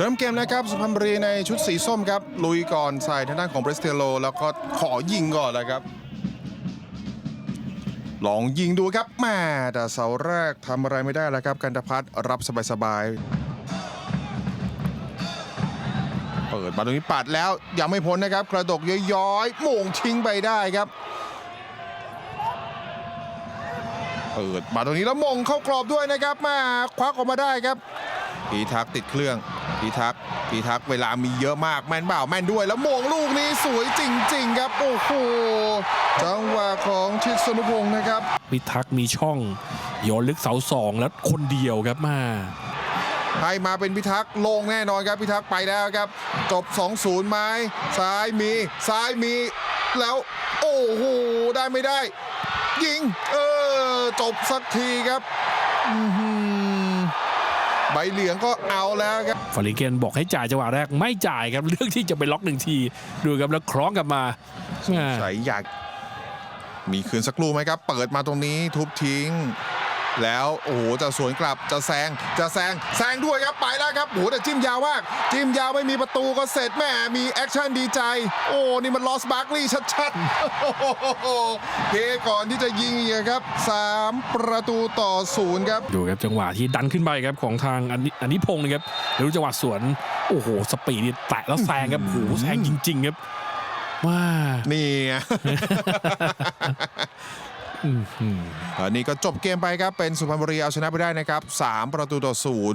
เริ่มเกมนะครับสุพรรณบุรีในชุดสีส้มครับ ลุยก่อนใส่ทางด้านของเบรสเทโล แล้วก็ขอยิงก่อนเลยครับ ลองยิงดูครับแม่แต่เสาแรกทำอะไรไม่ได้แล้วครับกันตพัฒรับสบายๆเปิดมาตรงนี้ปัดแล้วยังไม่พ้นนะครับ กระดกย้อยๆโมงทิ้งไปได้ครับเปิดมาตรงนี้แล้วมงเข้ากรอบด้วยนะครับมาควักออกมาได้ครับ พีทักษ์ติดเครื่องพีทักษ์พีทักษ์เวลามีเยอะมากแม่นเปล่าแม่นด้วย แล้วมงลูกนี้สวยจริง ๆ ครับ โอ้โหจังหวะของชิดสนุพงศ์นะครับพิทักษ์มีช่องโยนลึกเสาสองแล้วคนเดียวครับมาให้มาเป็นพิทักษ์ลงแน่นอนครับพิทักษ์ไปแล้วครับ จบ 2-0ไหม้ซ้ายมีซ้ายมี แล้ว โอ้โหได้ไม่ได้ ยิง เออ จบสักทีครับอื้อหือ ใบเหลืองก็เอาแล้วครับฟอริเกนบอกให้จ่ายจังหวะแรกไม่จ่ายครับเรื่องที่จะไปล็อกหนึ่งทีดูครับแล้วคล้องกลับมาแม่ใส่อยาก มีคืนสักลูกไหมครับ เปิดมาตรงนี้ทุบทิ้ง แล้วโอ้โหจะสวนกลับจะแซงจะแซงแซงด้วยครับไปแล้วครับโอ้โหแต่จิ้มยาวมากจิ้มยาวไม่มีประตูก็เสร็จแหม่มีแอคชั่นดีใจ โอ้นี่มันลอสบาร์กลีย์ชัดๆเพก่อนที่จะยิงอีกครับ 3 ประตูต่อศูนย์ครับดูครับจังหวะที่ดันขึ้นไปครับของทางอันนี้อันนี้พงศ์นะครับแล้วดูจังหวะสวนโอ้โหสปีดนี่แตะแล้วแซงครับโอ้โหแซงจริง ๆ ครับว้านี่ ไงอื้อหืออันนี้ก็จบเกมไปครับเป็นสุพรรณบุรีเอาชนะไปได้นะครับ 3 ประตูต่อศูนย์